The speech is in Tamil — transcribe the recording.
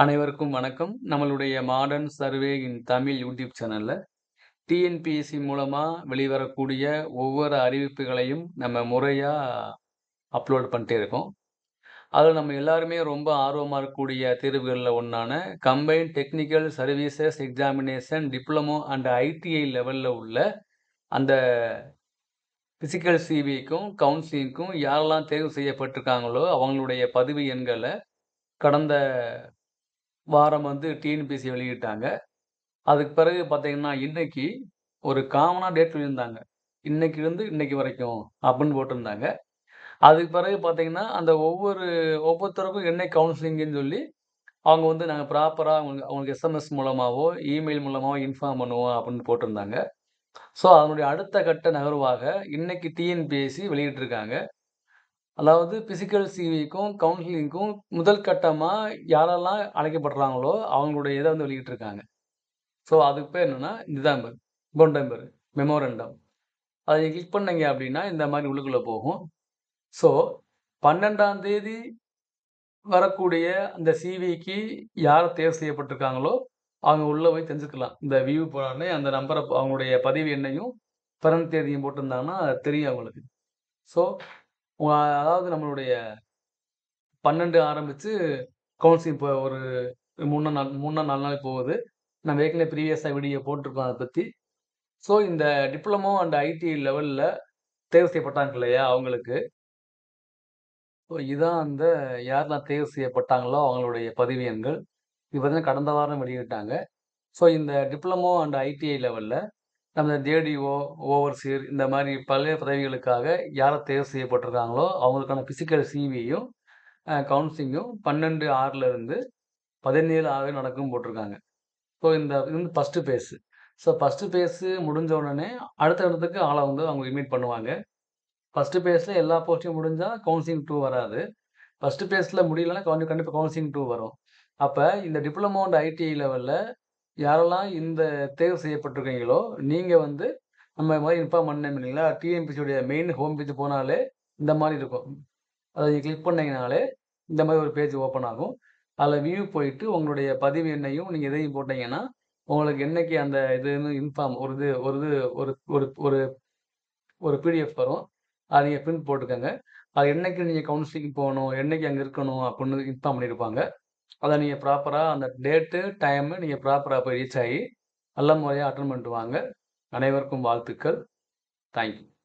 அனைவருக்கும் வணக்கம். நம்மளுடைய modern survey in Tamil YouTube சேனலில் டிஎன்பிஎஸ்சி மூலமாக வெளிவரக்கூடிய ஒவ்வொரு அறிவிப்புகளையும் நம்ம முறையாக அப்லோட் பண்ணிட்டே இருக்கோம். அதில் நம்ம எல்லாருமே ரொம்ப ஆர்வமாக இருக்கக்கூடிய தேர்வுகளில் ஒன்றான combine technical services examination diploma and ITI லெவலில் உள்ள அந்த ஃபிசிக்கல் சிவிக்கும், கவுன்சிலிங்க்கும் யாரெல்லாம் தேர்வு செய்யப்பட்டிருக்காங்களோ, அவங்களுடைய பதிவு எண்களை கடந்த வாரம் வந்து டிஎன்பிசி வெளியிட்டாங்க. அதுக்கு பிறகு பார்த்தீங்கன்னா, இன்னைக்கு ஒரு காமனாக டேட் சொல்லியிருந்தாங்க. இன்னைக்கிலிருந்து இன்னைக்கு வரைக்கும் அப்படின்னு போட்டிருந்தாங்க. அதுக்கு பிறகு பார்த்தீங்கன்னா, அந்த ஒவ்வொரு ஒவ்வொருத்தருக்கும் என்ன கவுன்சிலிங்குன்னு சொல்லி, அவங்க வந்து நாங்கள் ப்ராப்பராக அவங்களுக்கு அவங்களுக்கு எஸ்எம்எஸ் மூலமாகவோ இமெயில் மூலமாகவோ இன்ஃபார்ம் பண்ணுவோம் அப்படின்னு போட்டிருந்தாங்க. ஸோ, அதனுடைய அடுத்த கட்ட நகர்வாக இன்னைக்கு டிஎன்பிஎஸ்சி வெளியிட்டிருக்காங்க. அதாவது பிசிக்கல் சிவிக்கும், கவுன்சிலிங்க்கும் முதல் கட்டமாக யாரெல்லாம் அழைக்கப்படுறாங்களோ, அவங்களுடைய இதை வந்து வெளியிட்டிருக்காங்க. ஸோ, அதுக்கு பேர் என்னென்னா இதுதான் பேர் கொண்டம் பாரு. மெமோரண்டம். அதை நீங்கள் கிளிக் பண்ணீங்க அப்படின்னா, இந்த மாதிரி உள்ளுக்குள்ளே போகும். ஸோ, 12ஆம் தேதி வரக்கூடிய அந்த சிவிக்கு யார் தேர்வு செய்யப்பட்டிருக்காங்களோ, அவங்க உள்ளே போய் தெரிஞ்சுக்கலாம். இந்த வியூ போனோனே அந்த நம்பரை அவங்களுடைய பதிவு எண்ணையும், பிறந்த தேதியும் போட்டிருந்தாங்கன்னா, தெரியும் அவங்களுக்கு. ஸோ, அதாவது நம்மளுடைய பன்னெண்டு ஆரம்பித்து கவுன்சிலிங் இப்போ ஒரு மூணு நாள் மூணு நாலு நாள் போகுது. நம்ம ஏற்கனவே ப்ரீவியஸாக வீடியோ போட்டிருக்கோம் அதை பற்றி ஸோ, இந்த டிப்ளமோ அண்ட் ஐடிஐ லெவலில் தேர்வு செய்யப்பட்டாங்க இல்லையா, அவங்களுக்கு ஸோ, இதான் அந்த யாரெல்லாம் தேர்வு செய்யப்பட்டாங்களோ, அவங்களுடைய பதிவு எண்கள். இது பார்த்தீங்கன்னா, கடந்த வாரம் வெளியிட்டாங்க. ஸோ, இந்த டிப்ளமோ அண்ட் ஐடிஐ லெவலில் நம்ம ஜேடிஓ, ஓவர்சீர் இந்த மாதிரி பல பதவிகளுக்காக யார் தேர்வு செய்யப்பட்டிருக்காங்களோ, அவங்களுக்கான ஃபிசிக்கல் சிவியும், கவுன்சிலிங்கும் 12/6ல இருந்து 17/6 நடக்கும்னு போட்டிருக்காங்க. ஸோ, இந்த இது வந்து first phase so, first phase முடிஞ்ச உடனே அடுத்த கட்டத்துக்கு ஆளை வந்து அவங்க இன்வைட் பண்ணுவாங்க. ஃபஸ்ட்டு பேஸில் எல்லா போஸ்ட்டையும் முடிஞ்சால் கவுன்சிலிங் டூ வராது. ஃபஸ்ட்டு ஃபேஸில் முடியலன்னா கவுன் கண்டிப்பாக கவுன்சிலிங் டூ வரும். அப்போ இந்த டிப்ளமோ அண்ட் ஐடிஐ லெவலில் யாரெல்லாம் இந்த தேர்வு செய்யப்பட்டிருக்கீங்களோ, நீங்கள் வந்து நம்ம மாதிரி இன்ஃபார்ம் பண்ணேன் இல்லைங்களா, டிஎன்பிஎஸ்சியோட மெயின் ஹோம் பேஜ் போனாலே இந்த மாதிரி இருக்கும். அதை நீங்கள் கிளிக் பண்ணிங்கனாலே இந்த மாதிரி ஒரு பேஜ் ஓப்பன் ஆகும். அதில் வியூ போயிட்டு உங்களுடைய பதிவு எண்ணையும், நீங்கள் எதையும் போட்டீங்கன்னா, உங்களுக்கு என்னைக்கு அந்த இதுன்னு இன்ஃபார்ம் ஒரு இது ஒரு இது ஒரு ஒரு ஒரு ஒரு பிடிஎஃப் வரும். அதை நீங்கள் பிரிண்ட் போட்டுக்கங்க. அது என்னைக்கு நீங்கள் கவுன்சிலிங் போகணும் என்னைக்கு அங்கே இருக்கணும் அப்படின்னு இன்ஃபார்ம் பண்ணியிருப்பாங்க. அதை நீங்கள் ப்ராப்பராக அந்த டேட்டு, டைமு நீங்கள் ப்ராப்பராக போய் ரீச் ஆகி நல்ல முறையாக அட்டன் பண்ணிட்டு வாங்க. அனைவருக்கும் வாழ்த்துக்கள். Thank you.